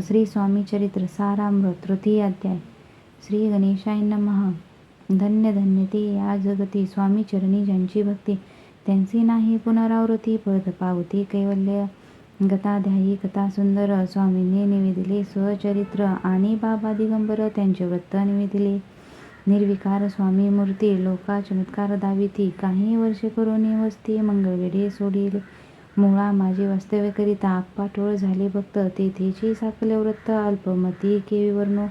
श्री स्वामी चरित्र सारामृत तृतीय अध्याय. श्री गणेशाय नमः. धन्य धन्य ते या जगती स्वामी चरणी ज्यांची भक्ती. त्यांची नाही पुनरावृत्ती पद पावती कैवल्य. गताध्यायी कथा सुंदर स्वामींनी निवेदिले स्वचरित्र आणि बाबा दिगंबर त्यांचे वृत्त निवेदिले. निर्विकार स्वामी मूर्ती लोका चमत्कार दाविती. काही वर्षे करून वस्ती मंगळवेढे सोडिले. मुळा माझे वास्तव्य करिता आपाटोळ झाले भक्त तेथेची साकले वृत्त अल्पमती केविवर्णो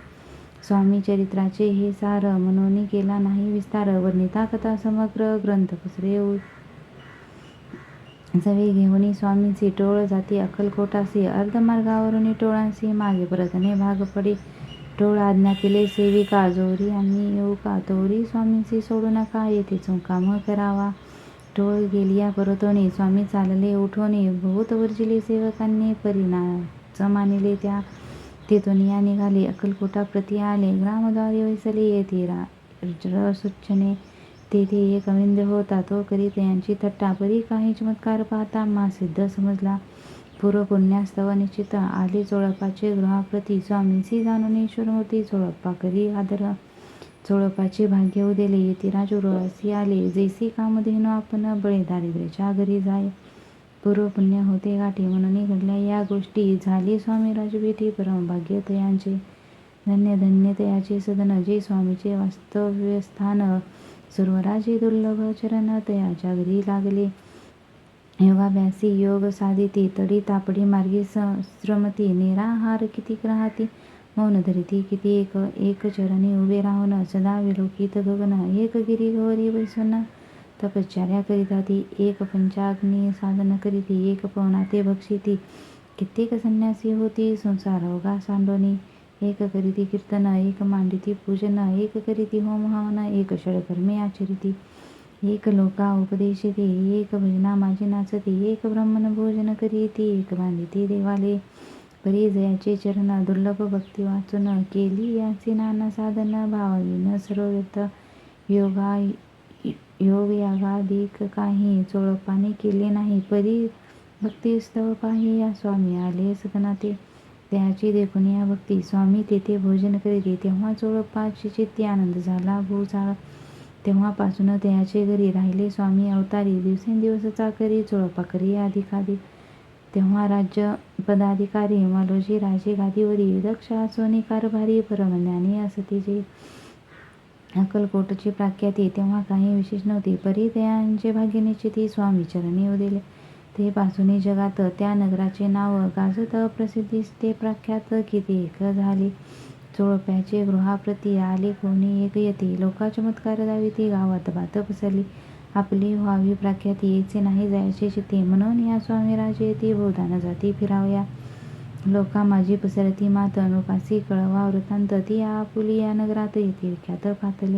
स्वामी चरित्राचे हे सार म्हणून केला नाही विस्तार. वर्णिता कथा समग्र ग्रंथ पसरे सवे घेऊन स्वामींची टोळ जाती अक्कलकोटासी अर्धमार्गावरून टोळांशी मागे परतने भाग पडे. टोळ आज्ञा केले सेविका जोरी आम्ही येऊ का? तोरी स्वामींची सोडू नका. येथे चौकाम करावा. टोळ गेलिया परतोने स्वामी चालले उठोने बहुत वर्जिले सेवकांनी परिणा मानिले त्या तेथून या निघाले अक्कलकोटा प्रति आले ग्रामद्वारे वैसले येथे सुच्छने तेथे एक अविंद होता तो करीत यांची थट्टा परी काही चमत्कार पाहता मा सिद्ध समजला पूर्व पुण्यास्तव निश्चित आले चोळप्पाचे गृहाप्रती स्वामींशी जाणून ईश्वरमूर्ती चोळप्पा करी आदर चोळपाचे भाग्य उदेले येथे राजुरवासी आले. जैसी कामधेनु आपण बळे दारिद्र्याच्या घरी जाय. पूर्व पुण्य होते गाठी म्हणून घडल्या या गोष्टी. झाली स्वामी राजभेटी परमभाग्य तयांचे. धन्य धन्य तयाचे सदन. जे स्वामीचे वास्तव्य स्थान सर्वराजे दुर्लभ चरण तयाच्या घरी लागले. योगाभ्यासी योग साधिती तडी तापडी मार्गी श्रमती निराहार किती राहती? मौन धरिती किती एक एक चरणी उभे राहून सदा विलोकित गगन. एक गिरी गौरी बैसना. तपश्चर्या करीता ती एक पंचाग्नी साधन करीती एक पवनाते बक्षिती. भक्षिती कित्येक संन्यासी होती संसार अवघा सांडोनी. एक करीती कीर्तन एक मांडिती पूजन एक करीती होम हवन एक षडकर्मे आचरिती. एक लोका उपदेशिती एक भजना माझी नाचती एक ब्राह्मण भोजन करीती एक बांधिती देवाले. परी जयाचे चरण दुर्लभ भक्ती वाचून केली. याचे नाना साधन भावविन सर्वव्यत योगा योग यागाधिक काही चोळपाने केले नाही. परी भक्तीस्तव पाही या स्वामी आले. सदनाते त्याची देखून या भक्ती. स्वामी तेथे भोजन करीते. तेव्हा चोळपाची चित्ती आनंद झाला. भूजाळ तेव्हापासून त्याचे घरी राहिले. स्वामी अवतारी. दिवसेंदिवस चाकरी चोळपा करी अधिकाधिक तेव्हा राज्य पदाधिकारी मालोजी राजे गादीवरी दक्ष सोने कारभारी परमज्ञानी असती जे अक्कलकोटची प्राख्याती तेव्हा काही विशेष नव्हती. परी त्यांचे भाग्य निश्चिती स्वामी चरणी उदिले ते पासून जगात त्या नगराचे नाव गाजत प्रसिद्धीस ते प्रख्यात किती एक झाले? चोळप्याचे गृहाप्रती आले कोणी? एक येते. लोका चमत्कार दावी ती गावात बात पसरली. आपली व्हावी प्रख्यात यायचे नाही जायचे चिते म्हणून या स्वामीराजे ती बहुधान जाती फिरावया. लोका माझी पसरती मात अनुपासी कळवा वृत्तांत ती आपुली या नगरात येते विख्यात पातले.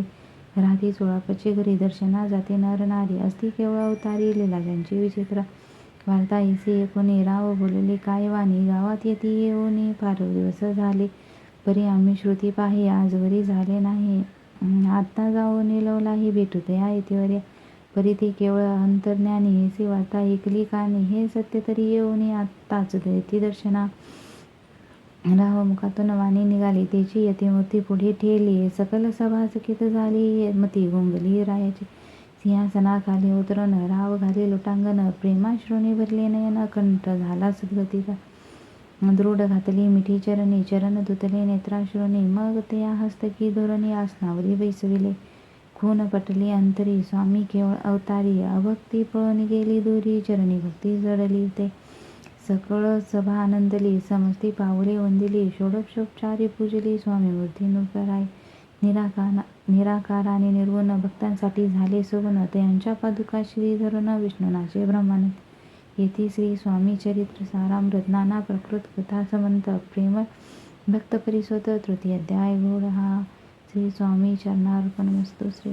राधी चोळापचे घरी दर्शना जाते नर नारी. असती केवळ अवतारी ज्यांची विचित्र वार्ता इसे एकोणी राव बोलले काय वाणी? गावात येते येऊन फार दिवस झाले. परी आम्ही श्रुती पाही आजवरी झाले नाही. आत्ता जाऊन निलवलाही भेटू त्या येतेवर परी ती केवळ अंतर्ज्ञानी हेसी वार्ता ऐकली कानी हे सत्य तरी येऊन आत्ताच ती दर्शना राह मुखातून वाणी निघाली. त्याची यतिमूर्ती पुढे ठेली. सकल सभासकीत झाली. मती गुंगली रायाची सिंहासनाखाली उतरून राव घाली लोटांगण. प्रेमाश्रोणी भरले नयन. कंठ झाला सद्गतीचा दृढ घातली मिठी चरणी. चरण धुतले नेत्राश्रोणी मग त्या हस्तकी धोरणी आसनावरी बैसविले. खून पटली अंतरी स्वामी केवळ अवतारी अभक्ती पळून गेली दुरी चरणी भक्ती जडली ते. सकळ सभा आनंदली समस्ती पावले वंदिली षोडशोपचारी पूजली स्वामी मूर्ती नुकराय निराकार निराकाराने निर्गुण भक्तांसाठी झाले सुगुण त्यांच्या पादुका श्री धरुण विष्णुनाचे ब्रह्मानंद येथे श्री स्वामी चरित्र सारामृत नाना प्रकृत कथा समंत प्रेम भक्त परिसोत तृतीय अध्याय गोड हा श्री स्वामी चरणार्पण वस्तू श्री